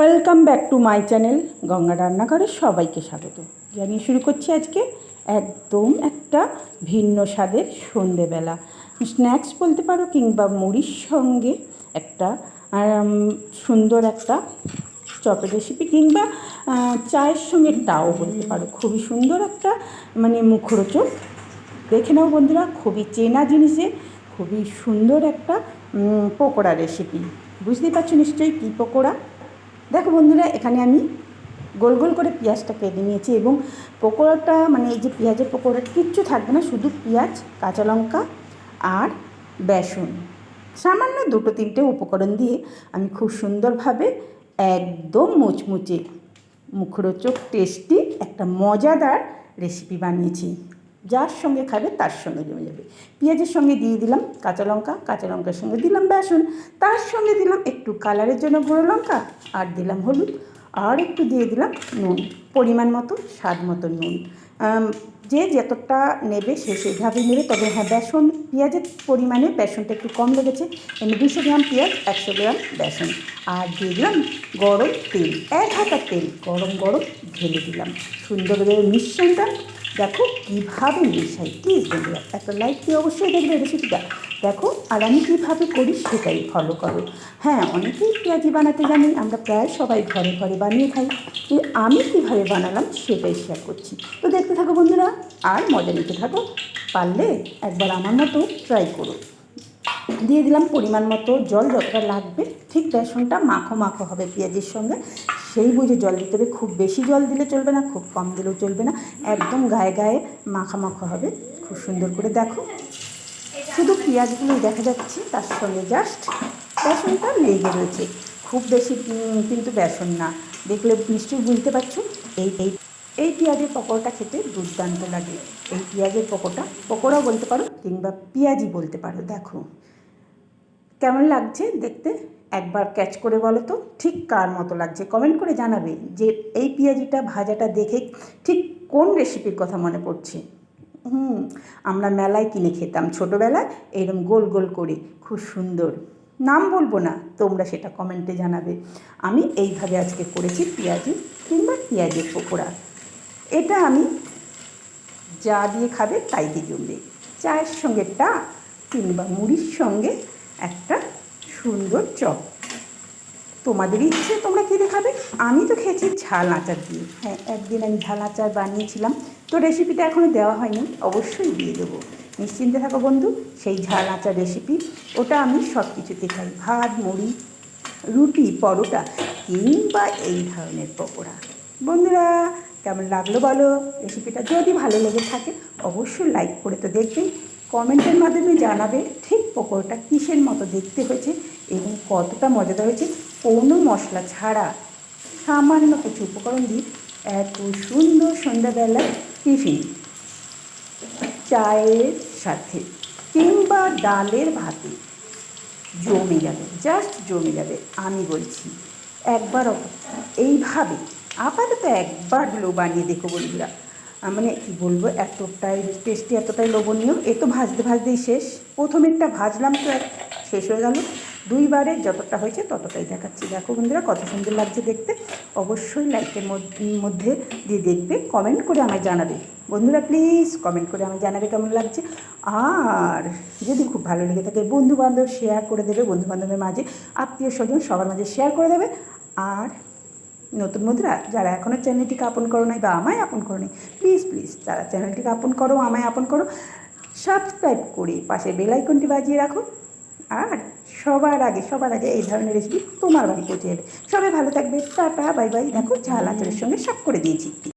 Welcome back to my channel Ganga রান্নাঘরে সবাইকে স্বাগত। জানিয়ে শুরু করছি আজকে একদম একটা ভিন্ন স্বাদের সন্ধেবেলা। স্ন্যাক্স বলতে পারো কিংবা মুড়ির সঙ্গে একটা সুন্দর একটা চপের রেসিপি কিংবা চায়ের সঙ্গে টাও বলতে পারো। খুবই সুন্দর একটা মানে মুখরোচক। দেখে নাও বন্ধুরা, খুবই চেনা জিনিসে খুবই সুন্দর একটা পকোড়া রেসিপি বুঝতেই পারছ নিশ্চয়ই কী পকোড়া? দেখো বন্ধুরা, এখানে আমি গোল গোল করে পেঁয়াজটা কেটে নিয়েছি এবং পকোড়াটা মানে এই যে পেঁয়াজের পকোড়া, কিচ্ছু থাকবে না, শুধু পেঁয়াজ, কাঁচা লঙ্কা আর বেসন। সামান্য দুটো তিনটে উপকরণ দিয়ে আমি খুব সুন্দরভাবে একদম মুচমুচে, মুখরোচক টেস্টি একটা মজাদার রেসিপি বানিয়েছি। যার সঙ্গে খাবে তার সঙ্গে জমে যাবে। পেঁয়াজের সঙ্গে দিয়ে দিলাম কাঁচা লঙ্কা, কাঁচা লঙ্কার সঙ্গে দিলাম বেসন, তার সঙ্গে দিলাম একটু কালারের জন্য গুঁড়ো লঙ্কা আর দিলাম হলুদ, আর একটু দিয়ে দিলাম নুন, পরিমাণ মতো, স্বাদ মতো নুন। যে যতটা নেবে সে সেইভাবেই নেবে, তবে হ্যাঁ বেসন, পেঁয়াজের পরিমাণে বেসনটা একটু কম লেগেছে, এমনি দুশো গ্রাম পেঁয়াজ, একশো গ্রাম বেসন। আর দিয়ে দিলাম গরম তেল, এক হাতা তেল, গরম গরম ঢেলে দিলাম। সুন্দরভাবে মিশ্রণটা দেখো কীভাবে মেশাই প্লিজ বন্ধুরা একটা লাইক দিয়ে অবশ্যই দেখবে রেসিপিটা দেখো, আর আমি কীভাবে করি সেটাই ফলো করো। হ্যাঁ অনেকেই পেঁয়াজি বানাতে জানি, আমরা প্রায় সবাই ঘরে ঘরে বানিয়ে খাই। তো আমি কীভাবে বানালাম সেটাই শেয়ার করছি। তো দেখতে থাকো বন্ধুরা, আর মজা নিতে থাকো, পারলে একবার আমার মতো ট্রাই করো। দিয়ে দিলাম পরিমাণ মতো জল, যতটা লাগবে, ঠিক বেসনটা মাখো মাখো হবে পেঁয়াজের সঙ্গে। সেই বুঝে জল দিতে হবে। খুব বেশি জল দিলে চলবে না, খুব কম দিলেও চলবে না। একদম গায়ে গায়ে মাখা মাখো হবে। খুব সুন্দর করে দেখো। শুধু পেঁয়াজগুলোই দেখা যাচ্ছে, তার সঙ্গে জাস্ট বেসনটা লেগে রয়েছে। খুব বেশি কিন্তু বেসন না। দেখলে নিশ্চয়ই বুঝতে পারছ, এই এই এই পেঁয়াজের পকোড়াটা খেতে দুর্দান্ত লাগে। এই পেঁয়াজের পকোড়া, পকোড়াও বলতে পারো কিংবা পেঁয়াজি বলতে পারো। দেখো কেমন লাগছে দেখতে? একবার ক্যাচ করে বলো তো, ঠিক কার মতো লাগছে? কমেন্ট করে জানাবে যে এই পেঁয়াজিটা ভাজাটা দেখে ঠিক কোন রেসিপির কথা মনে পড়ছে। হুম, আমরা মেলায় কিনে খেতাম ছোটোবেলায়, এরম গোল গোল করে, খুব সুন্দর। নাম বলব না, তোমরা সেটা কমেন্টে জানাবে। আমি এইভাবে আজকে করেছি পেঁয়াজি কিংবা পেঁয়াজের পকোড়া। এটা আমি যা দিয়ে খাবে তাই দিয়ে জমবে। চায়ের সঙ্গে টা কিংবা মুড়ির সঙ্গে একটা সুন্দর চপ। তোমাদের ইচ্ছে, তোমরা কী দেখাবে? আমি তো খেয়েছি ঝাল আচার দিয়ে। হ্যাঁ একদিন আমি ঝাল আচার বানিয়েছিলাম। তো রেসিপিটা এখনও দেওয়া হয়নি, অবশ্যই দিয়ে দেবো। নিশ্চিন্তে থাকো বন্ধু, সেই ঝাল আচার রেসিপি। ওটা আমি সব কিছুতে খাই। ভাত, মুড়ি, রুটি, পরোটা, কিংবা এই ধরনের পকোড়া। বন্ধুরা, কেমন লাগল বলো? রেসিপিটা যদি ভালো লেগে থাকে, অবশ্যই লাইক করে তো দেখবেন। কমেন্টের মাধ্যমে জানাবে ঠিক পকোড়াটা কিসের মতো দেখতে হয়েছে এবং কতটা মজাদার হয়েছে কোনো মশলা ছাড়া। সামান্য কিছু উপকরণ দিয়ে এত সুন্দর সন্ধ্যাবেলায় টিফিন। চায়ের সাথে কিংবা ডালের ভাতে। জমে যাবে জাস্ট জমে যাবে, আমি বলছি। একবার এইভাবে আপাতত একবার হলেও বানিয়ে দেখো বন্ধুরা। মানে কী বলব, এতটাই টেস্টি এতটাই লোভনীয়। এ তো ভাজতে ভাজতেই শেষ। প্রথমেরটা ভাজলাম তো এক শেষ হয়ে গেল। দুইবারে যতটা হয়েছে ততটাই দেখাচ্ছি। দেখো বন্ধুরা, কত সুন্দর লাগছে দেখতে। অবশ্যই লাইকের মধ্যে দিয়ে দেখবে কমেন্ট করে আমায় জানাবে। বন্ধুরা প্লিজ কমেন্ট করে আমায় জানাবে কেমন লাগছে। আর যদি খুব ভালো লেগে থাকে বন্ধু বান্ধব শেয়ার করে দেবে। বন্ধু বান্ধবের মাঝে আত্মীয় স্বজন সবার মাঝে শেয়ার করে দেবে। আর নতুন বন্ধুরা যারা এখনও চ্যানেলটিকে আপন করো নাই বা আমায় আপন করো নাই প্লিজ প্লিজ যারা চ্যানেলটিকে আপন করো, আমায় আপন করো সাবস্ক্রাইব করে পাশে বেলাইকনটি বাজিয়ে রাখো। আর সবার আগে সবার আগে এই ধরনের রেসিপি তোমার বাড়ি পৌঁছে যাবে। সবাই ভালো থাকবে, টাটা বাই বাই দেখো, ঝাল আচারের সঙ্গে সব করে দিয়েছি।